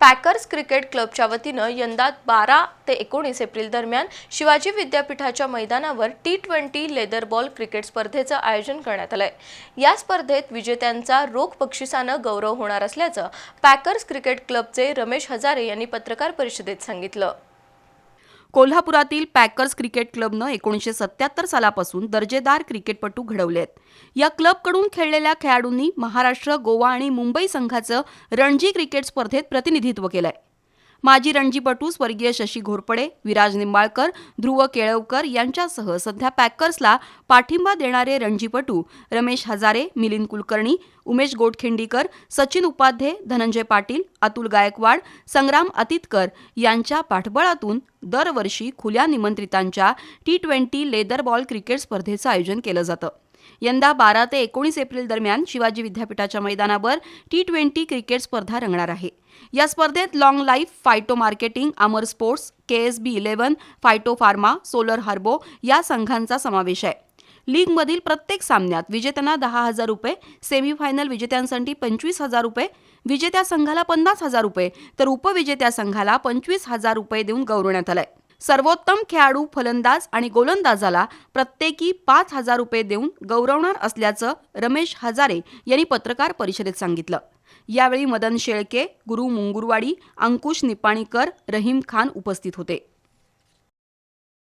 Packers cricket क्लबच्या वतीनं यंदा बारा ते एकोणीस एप्रिल दरम्यान शिवाजी विद्यापीठाच्या मैदानावर T twenty leather ball cricket स्पर्धेचं आयोजन करण्यात आलंय. या स्पर्धेत विजेत्यांचा रोख बक्षिसानं गौरव होणार असल्याचं पॅकर्स क्रिकेट क्लबचे रमेश हजारे यांनी पत्रकार परिषदेत सांगितलं. कोल्हापुरातील पॅकर्स क्रिकेट क्लबनं एकोणीसशे सत्याहत्तर सालापासून दर्जेदार क्रिकेटपटू घडवलेत या क्लबकडून खेळलेल्या खेळाडूंनी महाराष्ट्र गोवा आणि मुंबई संघाचं रणजी क्रिकेट स्पर्धेत प्रतिनिधित्व केलंय. माजी रणजीपटू स्वर्गीय शशी घोरपडे विराज निंबाळकर ध्रुव केळवकर यांच्यासह सध्या पॅकर्सला पाठिंबा देणारे रणजीपटू रमेश हजारे मिलिंद कुलकर्णी उमेश गोटखिंडीकर सचिन उपाध्ये धनंजय पाटील अतुल गायकवाड संग्राम अतितकर यांच्या पाठबळातून दरवर्षी खुल्या निमंत्रितांच्या T twenty leather ball cricket स्पर्धेचं आयोजन केलं जातं. यंदा बारा ते एकोणीस एप्रिल दरम्यान शिवाजी विद्यापीठाच्या मैदानावर टी ट्वेंटी क्रिकेट स्पर्धा रंगणार आहे. या स्पर्धेत long life Phyto marketing Amar sports K S B eleven Phyto pharma solar हार्बो या संघांचा समावेश आहे. लीगमधील प्रत्येक सामन्यात विजेत्यांना दहा हजार रुपये सेमीफायनल विजेत्यांसाठी पंचवीस हजार रुपये विजेत्या संघाला पन्नास हजार रुपये तर उपविजेत्या संघाला पंचवीस हजार रुपये देऊन गौरवण्यात आलंय. सर्वोत्तम खेळाडू फलंदाज आणि गोलंदाजाला प्रत्येकी पाच हजार रुपये देऊन गौरवणार असल्याचं रमेश हजारे यांनी पत्रकार परिषदेत सांगितलं. यावेळी मदन शेळके गुरु मुंगुरवाडी अंकुश निपाणीकर रहीम खान उपस्थित होते.